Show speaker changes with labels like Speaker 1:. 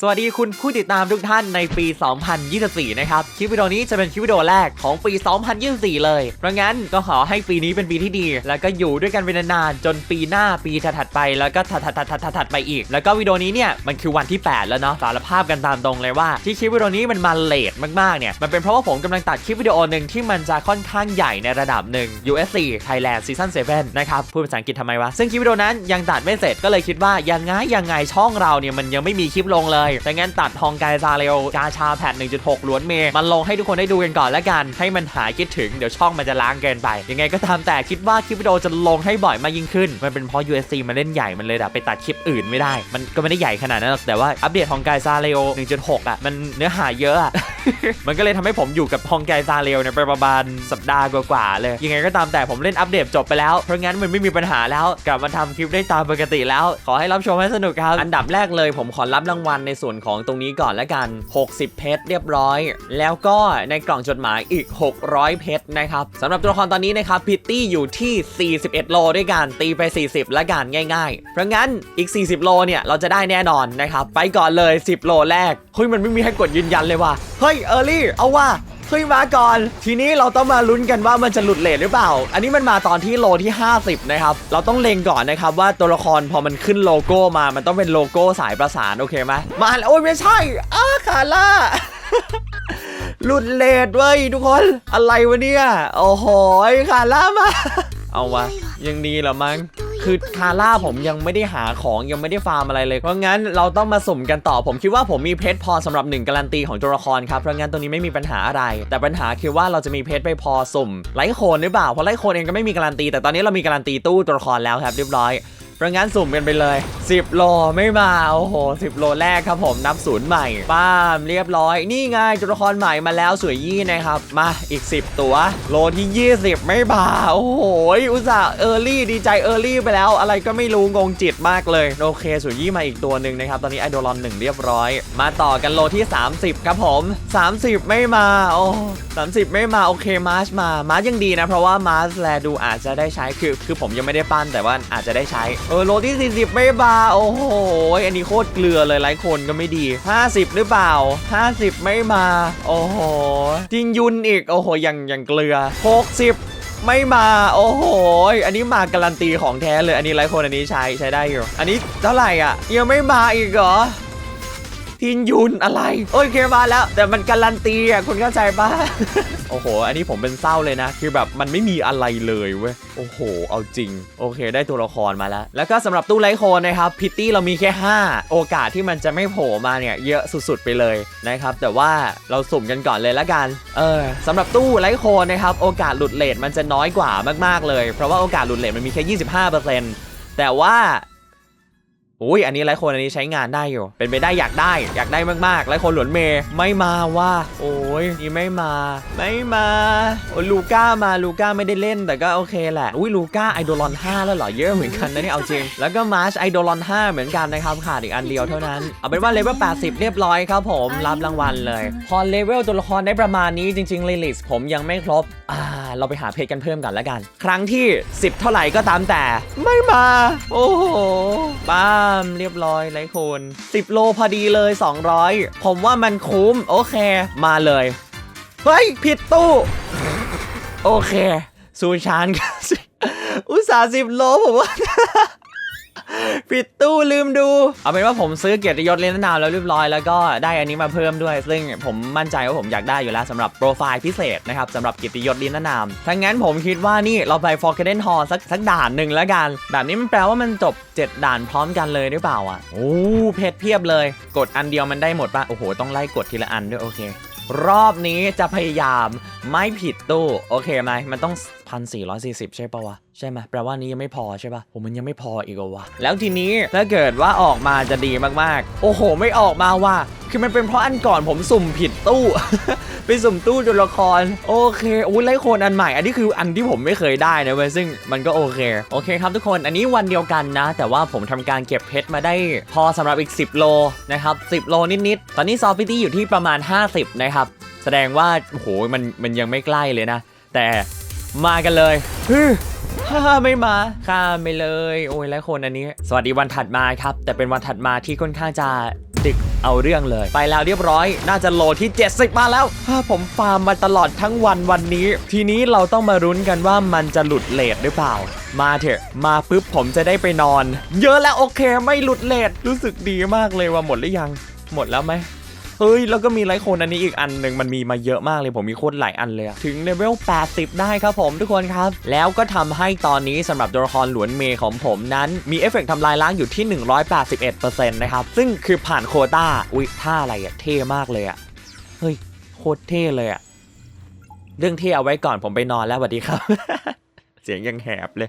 Speaker 1: สวัสดีคุณผู้ติดตามทุกท่านในปี 2024 นะครับ คลิปวิดีโอนี้จะเป็นคลิปวิดีโอแรกของปี 2024 เลย เพราะงั้นก็ขอให้ปีนี้เป็นปีที่ดี แล้วก็อยู่ด้วยกันเป็นนานๆ จนปีหน้าปีถัดๆไป แล้วก็ถัดๆๆๆๆไปอีก แล้วก็วิดีโอนี้เนี่ยมันคือวันที่ 8 แล้วเนาะสารภาพกันตามตรงเลยว่าที่คลิปวิดีโอนี้มันมาเลทมากๆ เนี่ย มันเป็นเพราะว่าผมกำลังตัดคลิปวิดีโอหนึ่งที่มันจะค่อนข้างใหญ่ในระดับหนึ่ง USC Thailand Season 7 นะครับ พูดภาษาอังกฤษทำไมวะ ซึ่งคลิปวิดีโอนั้นยังตัดไม่เสร็จก็เลยคิดว่ายังไงยังไงช่องเราเนี่ยมันยังไม่มีคลิปลงเลยแต่งั้นตัดฮองไกซาเรลกาชาแพท 1.6 ล้วนเมย์มันลงให้ทุกคนได้ดูกันก่อนแล้วกัน ให้มันหายคิดถึงเดี๋ยวช่องมันจะล้างเกินไป ยังไงก็ตามแต่คิดว่าคลิปวิดีโอจะลงให้บ่อยมากยิ่งขึ้น มันเป็นเพราะ USC มันเล่นใหญ่มันเลยแบบไปตัดคลิปอื่นไม่ได้ มันก็ไม่ได้ใหญ่ขนาดนั้นหรอกแต่ว่าอัปเดตฮองไกซาเรล1.6 อะ มันเนื้อหาเยอะอะมันก็เลยทำให้ผมอยู่กับฮองไกซาเรลเนี่ยไปประมาณสัปดาห์กว่าๆเลย ยังไงก็ตามแต่ผมเล่นอัปเดตจบไปแล้ว เพราะงั้นมันไม่มีปัญหาแล้วกลับมาทำคลิปได้ตามปกติแล้ว ขอให้รับชมให้สนุกครับ อันดับแรกเลยผมขอรับรางวัลในส่วนของตรงนี้ก่อนละกัน 60 เพชรเรียบร้อย แล้วก็ในกล่องจดหมายอีก 600 เพชรนะครับสำหรับตัวละครตอนนี้นะครับพิตตี้อยู่ที่ 41 โลด้วยกันตีไป 40 ละกันง่าย ๆ เพราะงั้นอีก 40 โลเนี่ยเราจะได้แน่นอนนะครับไปก่อนเลย 10 โลแรกเฮ้ยมันไม่มีให้กดยืนยันเลยว่ะเฮ้ยเออร์ลี่เอาว่า เฮ้ยมาก่อน ทีนี้เราต้องมาลุ้นกันว่ามันจะหลุดเลทหรือเปล่า อันนี้มันมาตอนที่โลที่ 50 นะครับ เราต้องเล็งก่อนนะครับว่าตัวละครพอมันขึ้นโลโก้มา มันต้องเป็นโลโก้สายประสานโอเคไหมมาแล้วโอ้ยไม่ใช่อ้าคาร่าหลุดเลทเว้ยทุกคน อะไรวะเนี่ย โอ้โหคาร่ามา เอาวะยังดีเหรอมั้ง คือคาร่าผมยังไม่ได้หาของยังไม่ได้ฟาร์มอะไรเลย เพราะงั้นเราต้องมาสุ่มกันต่อ ผมคิดว่าผมมีเพชรพอสำหรับหนึ่งการันตีของตัวละครครับ เพราะงั้นตรงนี้ไม่มีปัญหาอะไร แต่ปัญหาคือว่าเราจะมีเพชรไปพอสุ่มไลท์โคนหรือเปล่า เพราะไลท์โคนเองก็ไม่มีการันตี แต่ตอนนี้เรามีการันตีตู้ตัวละครแล้วครับเรียบร้อย เพราะงั้นสุ่มกันไปเลย 10 โลไม่มา โอ้โห 10 โลแรกครับผมนับศูนย์ใหม่ป้ามเรียบร้อย นี่ไงตัวละครใหม่มาแล้วสวยยี่นะครับ มาอีก 10 ตัว โลที่ 20 ไม่มาโอ้โห อุตส่าห์เออร์ลี่ดีใจเออร์ลี่ไปแล้ว อะไรก็ไม่รู้งงจิตมากเลย โอเคสวยยี่มาอีกตัวหนึ่งนะครับ ตอนนี้ไอโดรอนหนึ่งเรียบร้อย มาต่อกันโลที่ 30 ครับผม 30 ไม่มา โอ้30 ไม่มา โอเคมาร์ชมา มาร์ชยังดีนะ เพราะว่ามาร์ชแลดูอาจจะได้ใช้คือคือผมยังไม่ได้ปั้นแต่ว่าอาจจะได้ใช้เออโลที่ 40 ไม่มาโอ้โห อันนี้โคตรเกลือเลยหลายคนก็ไม่ดี 50 หรือเปล่า 50 ไม่มา โอ้โหจิงยุนอีก โอ้โหยังยังเกลือ 60ไม่มาโอ้โห อันนี้มาการันตีของแท้เลย อันนี้หลายคนอันนี้ใช้ใช้ได้อยู่ อันนี้เท่าไหร่อะยังไม่มาอีกเหรอ ทินยุนอะไร โอเคมาแล้ว แต่มันการันตีอะคุณเข้าใจปะโอ้โห อันนี้ผมเป็นเศร้าเลยนะ คือแบบมันไม่มีอะไรเลยเว้ย โอ้โห เอาจริง โอเค ได้ตัวละครมาแล้ว แล้วก็สำหรับตู้ไลท์โคนนะครับ พิตตี้เรามีแค่ 5 โอกาสที่มันจะไม่โผล่มาเนี่ย เยอะสุดๆไปเลยนะครับ แต่ว่าเราสุ่มกันก่อนเลยละกัน เออสำหรับตู้ไลท์โคนนะครับ โอกาสหลุดเลทมันจะน้อยกว่ามากๆเลย เพราะว่าโอกาสหลุดเลทมันมีแค่ 25%แต่ว่า อุ้ยอันนี้ไลฟ์คนอันนี้ใช้งานได้อยู่ เป็นไปได้อยากได้ อยากได้มากๆไลฟ์คนหลวนเมย์ไม่มาว่า โอ้ยนี่ไม่มา ไม่มาโอ้ยลูก้ามาลูก้าไม่ได้เล่นแต่ก็โอเคแหละอุ้ยลูก้าไอโดรอน5แล้วเหรอเยอะเหมือนกันนะเนี่ยเอาจริง แล้วก็มาร์ชไอโดรอน5เหมือนกันนะครับขาดอีกอันเดียวเท่านั้น เอาเป็นว่าเลเวล80 เรียบร้อยครับผมรับรางวัลเลย พอเลเวลตัวละครได้ประมาณนี้จริงๆเลลิสผมยังไม่ครบอ่าเราไปหาเพจกันเพิ่มก่อนแล้วกัน ครั้งที่ 10 เท่าไหร่ก็ตามแต่ ไม่มา โอ้โหป้ามเรียบร้อยไรคน10 โลพอดีเลย 200 ผมว่ามันคุ้ม โอเค มาเลย เฮ้ย ผิดตู้ โอเคซูชานกันสิอุตส่าห์สิบโลผมว่า ปิดตู้ลืมดู เอาเป็นว่าผมซื้อเกียรติยศเล่นนามแล้วเรียบร้อยแล้วก็ได้อันนี้มาเพิ่มด้วย ซึ่งผมมั่นใจว่าผมอยากได้อยู่แล้วสำหรับโปรไฟล์พิเศษนะครับสำหรับเกียรติยศเลนนามถ้างั้นผมคิดว่านี่เราไป Forgotten Hall สักสักด่านหนึ่งแล้วกันแบบนี้มันแปลว่ามันจบ 7 ด่านพร้อมกันเลยหรือเปล่าอะโอ้เพชรเพียบเลย กดอันเดียวมันได้หมดป่ะโอ้โหต้องไล่กดทีละอันด้วยโอเค รอบนี้จะพยายามไม่ผิดตู้โอเคไหมมันต้อง 1440 ใช่ปะวะ ใช่ไหมแปลว่านี้ยังไม่พอใช่ปะผมมันยังไม่พออีกวะ แล้วทีนี้ถ้าเกิดว่าออกมาจะดีมากๆ โอ้โห ไม่ออกมาว่ะคือมันเป็นเพราะอันก่อนผมสุ่มผิดตู้ ไปสุ่มตู้ตัวละคร โอเคอุ้ยไล่โคนอันใหม่ อันนี้คืออันที่ผมไม่เคยได้นะเว้ยซึ่งมันก็โอเค โอเคครับทุกคนอันนี้วันเดียวกันนะ แต่ว่าผมทำการเก็บเพชรมาได้ พอสำหรับอีก 10 โลนะครับ10 โลนิดๆ ตอนนี้ซอฟฟิตี้อยู่ที่ประมาณ 50 นะครับ แสดงว่าโอ้โหมันมันยังไม่ใกล้เลยนะ แต่ มากันเลยฮึฮ่าไม่มาข้ามไปเลย โอ้ยแล้วคนอันนี้ สวัสดีวันถัดมาครับ แต่เป็นวันถัดมาที่ค่อนข้างจะดึกเอาเรื่องเลย ไปแล้วเรียบร้อย น่าจะโหลที่ 70 มาแล้วถ้าผมฟาร์มมาตลอดทั้งวันวันนี้ ทีนี้เราต้องมารุ้นกันว่ามันจะหลุดเลทหรือเปล่า มาเถอะ มาปุ๊บผมจะได้ไปนอน เยอะแล้วโอเค ไม่หลุดเลทรู้สึกดีมากเลยว่าหมดหรือยัง หมดแล้วไหม เฮ้ย แล้วก็มีไลค์โคนอันนี้อีกอันหนึ่งมันมีมาเยอะมากเลยผมมีโค้ดหลายอันเลยถึงเลเวล 80 ได้ครับผมทุกคนครับ แล้วก็ทำให้ตอนนี้สำหรับตัวละครหลวนเมย์ของผมนั้นมีเอฟเฟกต์ทำลายล้างอยู่ที่ 181%นะครับซึ่งคือผ่านโคต้าอุ๊ยท่าอะไรอะเท่มากเลยอะเฮ้ยโคตรเท่เลยอะเรื่องเท่เอาไว้ก่อนผมไปนอนแล้วสวัสดีครับ เสียงยังแหบเลย